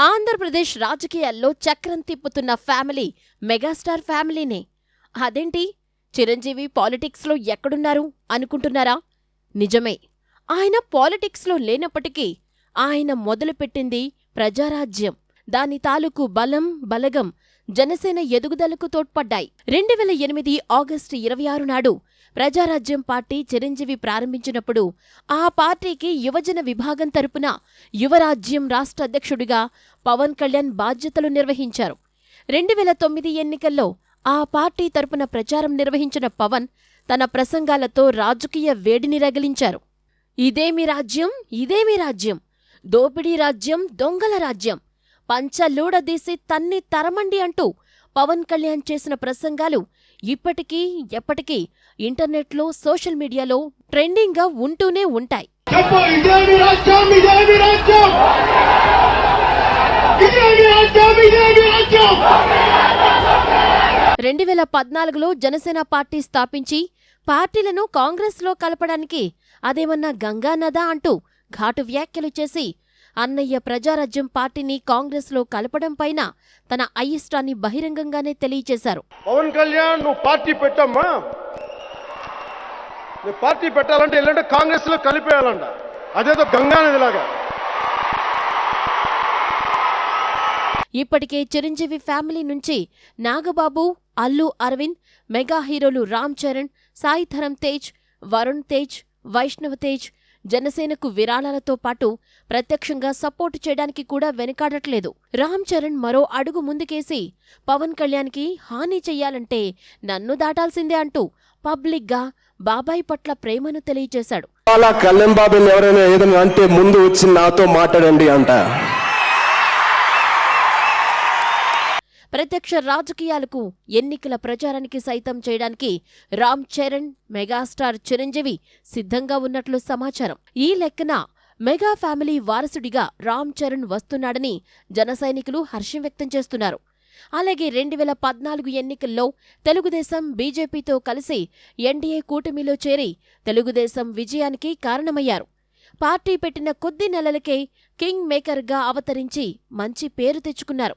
ఆంధ్రప్రదేశ్ రాజకీయాల్లో చక్రం తిప్పుతున్న family megastar ఫ్యామిలీనే. అదేంటి? చిరంజీవి పాలిటిక్స్లో ఎక్కడున్నారు అనుకుంటున్నారా? నిజమే. ఆయన పాలిటిక్స్లో లేనప్పటికీ ఆయన మొదలుపెట్టింది ప్రజారాజ్యం. దాని తాలూకు బలం బలగం జనసేన ఎదుగుదలకు తోడ్పడ్డాయి. రెండు వేల ఎనిమిది ఆగస్టు ఇరవై ఆరు నాడు ప్రజారాజ్యం పార్టీ చిరంజీవి ప్రారంభించినప్పుడు ఆ పార్టీకి యువజన విభాగం తరపున యువరాజ్యం రాష్ట్ర అధ్యక్షుడిగా పవన్ కళ్యాణ్ బాధ్యతలు నిర్వహించారు. రెండు వేల తొమ్మిది ఎన్నికల్లో ఆ పార్టీ తరపున ప్రచారం నిర్వహించిన పవన్ తన ప్రసంగాలతో రాజకీయ వేడిని రగిలించారు. ఇదేమి రాజ్యం? ఇదేమి రాజ్యం? దోపిడీ రాజ్యం దొంగల రాజ్యం. పంచలూడదీసి తన్ని తరమండి అంటూ పవన్ కళ్యాణ్ చేసిన ప్రసంగాలు ఇప్పటికీ ఎప్పటికీ ఇంటర్నెట్లో సోషల్ మీడియాలో ట్రెండింగ్గా ఉంటూనే ఉంటాయి. రెండు వేల పద్నాలుగులో జనసేన పార్టీ స్థాపించి పార్టీలను కాంగ్రెస్లో కలపడానికి అదేమన్నా గంగానదా అంటూ ఘాటు వ్యాఖ్యలు చేసి అన్నయ్య ప్రజారాజ్యం పార్టీని కాంగ్రెస్లో కలపడం పైన తన అయిష్టాన్ని బహిరంగంగానే తెలియచేశారు. పవన్ కళ్యాణ్ నువ్వు పార్టీ పెట్టమ్మా! నువ్వు పార్టీ పెట్టాలంటే వెళ్ళంటే కాంగ్రెస్లో కలిపేయాలంట. అదేదో గంగానదిలాగా ఇప్పటికే చిరంజీవి ఫ్యామిలీ నుంచి నాగబాబు అల్లు అరవింద్ మెగా హీరోలు రామ్ చరణ్ సాయి ధరమ్ తేజ్ వరుణ్ తేజ్ వైష్ణవ్ తేజ్ జనసేనకు విరాళాలతో పాటు ప్రత్యక్షంగా సపోర్టు చేయడానికి కూడా వెనుకాడట్లేదు. రామ్ చరణ్ మరో అడుగు ముందుకేసి పవన్ కళ్యాణ్కి హాని చెయ్యాలంటే నన్ను దాటాల్సిందే అంటూ పబ్లిక్గా బాబాయ్ పట్ల ప్రేమను తెలియజేశాడు. అలా కళ్యాణ్ బాబుని ఎవరైనా ఏదైనా అంటే ముందు వచ్చి నాతో మాట్లాడండి అంట. ప్రత్యక్ష రాజకీయాలకు ఎన్నికల ప్రచారానికి సైతం చేయడానికి రామ్ చరణ్ మెగాస్టార్ చిరంజీవి సిద్ధంగా ఉన్నట్లు సమాచారం. ఈ లెక్కన మెగా ఫ్యామిలీ వారసుడిగా రామ్ చరణ్ వస్తున్నాడని జన సైనికులు హర్షం వ్యక్తం చేస్తున్నారు. అలాగే రెండు వేల పద్నాలుగు ఎన్నికల్లో తెలుగుదేశం బీజేపీతో కలిసి ఎన్డీఏ కూటమిలో చేరి తెలుగుదేశం విజయానికి కారణమయ్యారు. పార్టీ పెట్టిన కొద్ది నెలలకే కింగ్ మేకర్గా అవతరించి మంచి పేరు తెచ్చుకున్నారు.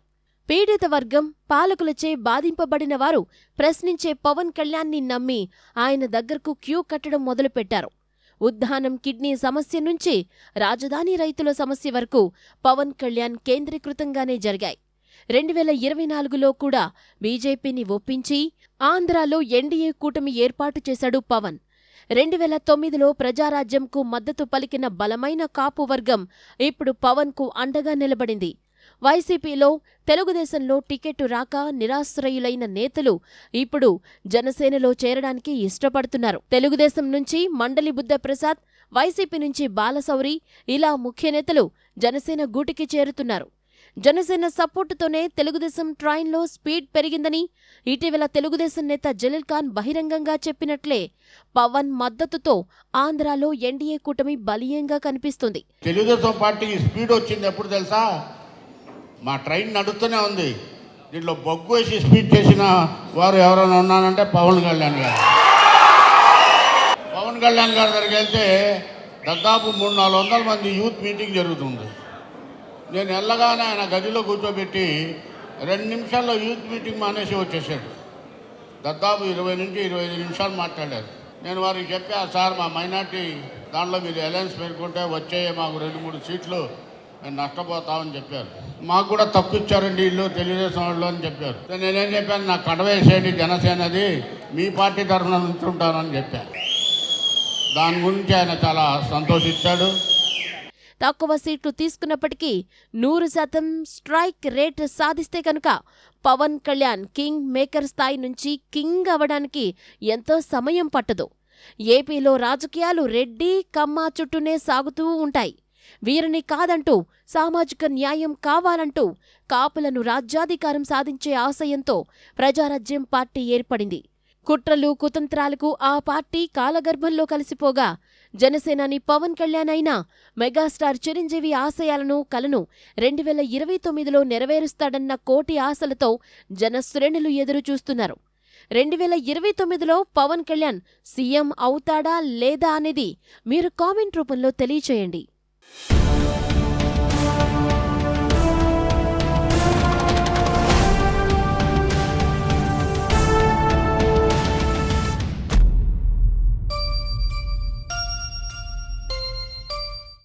పీడిత వర్గం పాలకులచే బాధింపబడిన వారు ప్రశ్నించే పవన్ కళ్యాణ్ని నమ్మి ఆయన దగ్గరకు క్యూ కట్టడం మొదలుపెట్టారు. ఉద్దానం కిడ్నీ సమస్య నుంచి రాజధాని రైతుల సమస్య వరకు పవన్ కళ్యాణ్ కేంద్రీకృతంగానే జరిగాయి. రెండు వేల ఇరవై నాలుగులో కూడా బీజేపీని ఒప్పించి ఆంధ్రాలో ఎన్డీఏ కూటమి ఏర్పాటు చేశాడు పవన్. రెండు వేల తొమ్మిదిలో ప్రజారాజ్యంకు మద్దతు పలికిన బలమైన కాపు వర్గం ఇప్పుడు పవన్కు అండగా నిలబడింది. వైసీపీలో తెలుగుదేశంలో టికెట్టు రాక నిరాశ్రయులైన నేతలు ఇప్పుడు జనసేనలో చేరడానికి ఇష్టపడుతున్నారు. తెలుగుదేశం నుంచి మండలి బుద్ధ ప్రసాద్ వైసీపీ నుంచి బాలసౌరి ఇలా ముఖ్య నేతలు జనసేన గూటికి చేరుతున్నారు. జనసేన సపోర్టుతోనే తెలుగుదేశం ట్రైన్లో స్పీడ్ పెరిగిందని ఇటీవల తెలుగుదేశం నేత జలీల్ ఖాన్ బహిరంగంగా చెప్పినట్లే పవన్ మద్దతుతో ఆంధ్రాలో ఎన్డీఏ కూటమి బలీయంగా కనిపిస్తుంది. తెలుగుదేశం పార్టీకి స్పీడ్ వచ్చింది ఎప్పుడు తెలుసా? మా ట్రైన్ నడుస్తూనే ఉంది. దీంట్లో బొగ్గు వేసి స్పీడ్ చేసిన వారు ఎవరైనా ఉన్నానంటే పవన్ కళ్యాణ్ గారు. పవన్ కళ్యాణ్ గారి దగ్గరికి వెళ్తే దాదాపు మూడు నాలుగు వందల మంది యూత్ మీటింగ్ జరుగుతుంది. నేను వెళ్ళగానే ఆయన గదిలో కూర్చోబెట్టి రెండు నిమిషాల్లో యూత్ మీటింగ్ మానేసి వచ్చేసాడు. దాదాపు ఇరవై నుంచి ఇరవై ఐదు నిమిషాలు మాట్లాడారు. నేను వారికి చెప్పా సార్ మా మైనార్టీ దాంట్లో మీరు అలయన్స్ పెట్టుకుంటే వచ్చే మాకు రెండు మూడు సీట్లు మేము నష్టపోతామని చెప్పారు. మాకు కూడా తక్కువ ఇచ్చారండి ఇల్లు తెలుగుదేశం వాళ్ళు అని చెప్పారు. నేనేం చెప్పాను నాకు కడవేసేయండి జనసేనది మీ పార్టీ తరఫున నుంచుంటానని చెప్పాను దాని గురించి ఆయన చాలా సంతోషించాడు. తక్కువ సీట్లు తీసుకున్నప్పటికీ నూరు శాతం స్ట్రైక్ రేట్ సాధిస్తే కనుక పవన్ కళ్యాణ్ కింగ్ మేకర్ స్థాయి నుంచి కింగ్ అవడానికి ఎంతో సమయం పట్టదు. ఏపీలో రాజకీయాలు రెడ్డి కమ్మ చుట్టూనే సాగుతూ ఉంటాయి. వీరిని కాదంటూ సామాజిక న్యాయం కావాలంటూ కాపులను రాజ్యాధికారం సాధించే ఆశయంతో ప్రజారాజ్యం పార్టీ ఏర్పడింది. కుట్రలు కుతంత్రాలకు ఆ పార్టీ కాలగర్భంలో కలిసిపోగా జనసేనాని పవన్ కళ్యాణ్ అయినా మెగాస్టార్ చిరంజీవి ఆశయాలను కలను రెండు వేల ఇరవై తొమ్మిదిలో నెరవేరుస్తాడన్న కోటి ఆశలతో జనశ్రేణులు ఎదురు చూస్తున్నారు రెండు వేల ఇరవై తొమ్మిదిలో పవన్ కళ్యాణ్ సీఎం అవుతాడా లేదా అనేది మీరు కామెంట్ రూపంలో తెలియచేయండి.